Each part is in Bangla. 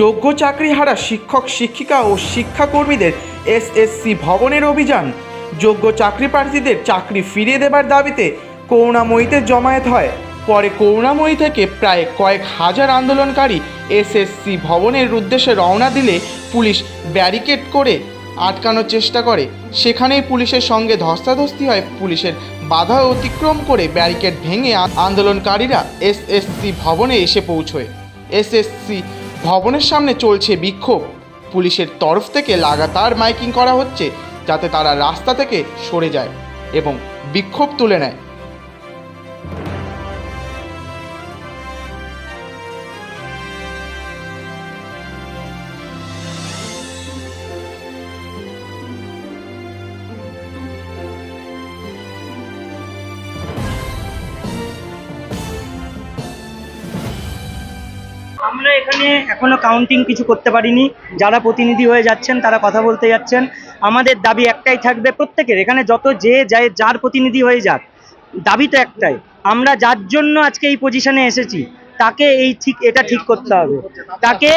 যোগ্য চাকরিহারা শিক্ষক, শিক্ষিকা ও শিক্ষাকর্মীদের এসএসসি ভবনের অভিযান। যোগ্য চাকরি প্রার্থীদের চাকরি ফিরিয়ে দেবার দাবিতে করুণাময়ীতে জমায়েত হয়। পরে করুণাময়ী থেকে প্রায় কয়েক হাজার আন্দোলনকারী এসএসসি ভবনের উদ্দেশ্যে রওনা দিলে পুলিশ ব্যারিকেড করে আটকানোর চেষ্টা করে। সেখানেই পুলিশের সঙ্গে ধস্তাধস্তি হয়। পুলিশের বাধা অতিক্রম করে ব্যারিকেড ভেঙে আন্দোলনকারীরা এসএসসি ভবনে এসে পৌঁছয়। এসএসসি ভবনের সামনে চলছে বিক্ষোভ। পুলিশের তরফ থেকে লাগাতার মাইকিং করা হচ্ছে যাতে তারা রাস্তা থেকে সরে যায় এবং বিক্ষোভ তুলে নেয়। আমরা এখানে এখনও কাউন্টিং কিছু করতে পারিনি। যারা প্রতিনিধি হয়ে যাচ্ছেন, তারা কথা বলতে যাচ্ছেন। আমাদের দাবি একটাই থাকবে প্রত্যেকের। এখানে যত যে যায়, যার প্রতিনিধি হয়ে যাক, দাবি তো একটাই। আমরা যার জন্য আজকে এই পজিশনে এসেছি, তাকে এই ঠিক, এটা ঠিক করতে হবে। তাকে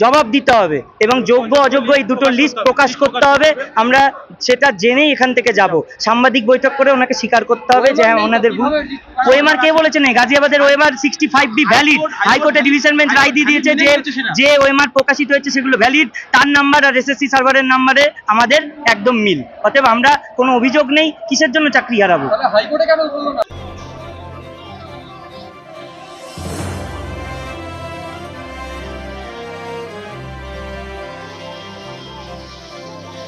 জবাব দিতে হবে এবং যোগ্য অযোগ্য এই দুটো লিস্ট প্রকাশ করতে হবে। আমরা সেটা জেনেই এখান থেকে যাব। সাংবাদিক বৈঠক করে ওনাকে স্বীকার করতে হবে যে হ্যাঁ ওনাদের ওয়েমার কে বলেছেন গাজিয়াবাদের ওয়েমার সিক্সটি ফাইভ বি ভ্যালিড হাইকোর্টে ডিভিশন বেঞ্চ রায় দিয়ে দিয়েছে যে যে ওয়েমার প্রকাশিত হয়েছে সেগুলো ভ্যালিড তার নাম্বার আর এসএসসি সার্ভারের নাম্বারে আমাদের একদম মিল। অতএব আমরা কোনো অভিযোগ নেই। কিসের জন্য চাকরি হারাবো?